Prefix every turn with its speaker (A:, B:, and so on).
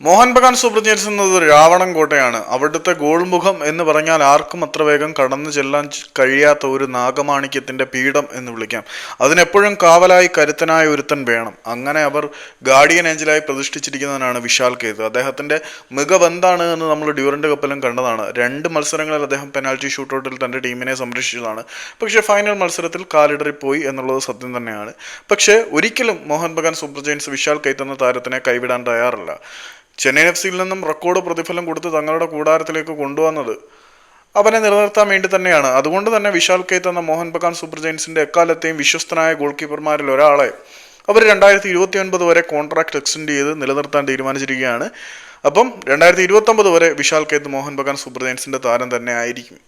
A: Mohan Bagan super giants എന്നത് രാവണൻ കോട്ടയാണ്. അവിടുത്തെ ഗോൾമുഖം എന്ന് പറഞ്ഞാൽ ആർക്കും അത്ര വേഗം കടന്നു ചെല്ലാൻ കഴിയാത്ത ഒരു നാഗമാണിക്യത്തിന്റെ പീഠം എന്ന് വിളിക്കാം. അതിനെപ്പോഴും കാവലായി കരുത്തനായ ഒരുത്തൻ വേണം. അങ്ങനെ അവർ ഗാർഡിയൻ ഏഞ്ചലായി പ്രതിഷ്ഠിച്ചിരിക്കുന്നതിനാണ് വിശാൽ കേത്. അദ്ദേഹത്തിന്റെ മികവ് എന്താണ് എന്ന് നമ്മൾ ഡ്യൂറന്റ് കപ്പിലും കണ്ടതാണ്. രണ്ട് മത്സരങ്ങളിൽ അദ്ദേഹം പെനാൽറ്റി ഷൂട്ടൗട്ടിൽ തന്റെ ടീമിനെ സംരക്ഷിച്ചതാണ്. പക്ഷേ ഫൈനൽ മത്സരത്തിൽ കാലിടറിപ്പോയി എന്നുള്ളത് സത്യം തന്നെയാണ്. പക്ഷേ ഒരിക്കലും മോഹൻ ബഗാൻ സൂപ്പർ ജയൻസ് വിശാൽ കൈത്ത് താരത്തിനെ കൈവിടാൻ തയ്യാറല്ല. ചെന്നൈ എഫ് സിയിൽ നിന്നും റെക്കോർഡ് പ്രതിഫലം കൊടുത്ത് തങ്ങളുടെ കൂടാരത്തിലേക്ക് കൊണ്ടുവന്നത് അവനെ നിലനിർത്താൻ വേണ്ടി തന്നെയാണ്. അതുകൊണ്ട് തന്നെ വിശാൽ കെയ്ത്ത് എന്ന മോഹൻ ബഗാൻ സൂപ്പർ ജയൻസിന്റെ എക്കാലത്തെയും വിശ്വസ്തനായ ഗോൾ കീപ്പർമാരിൽ ഒരാളെ അവർ രണ്ടായിരത്തി ഇരുപത്തി ഒൻപത് വരെ കോൺട്രാക്ട് എക്സ്റ്റെൻഡ് ചെയ്ത് നിലനിർത്താൻ തീരുമാനിച്ചിരിക്കുകയാണ്. അപ്പം രണ്ടായിരത്തി ഇരുപത്തി ഒമ്പത് വരെ വിശാൽ കേത്ത് മോഹൻ ബഗാൻ സൂപ്പർ ജയൻസിന്റെ താരം തന്നെ ആയിരിക്കും.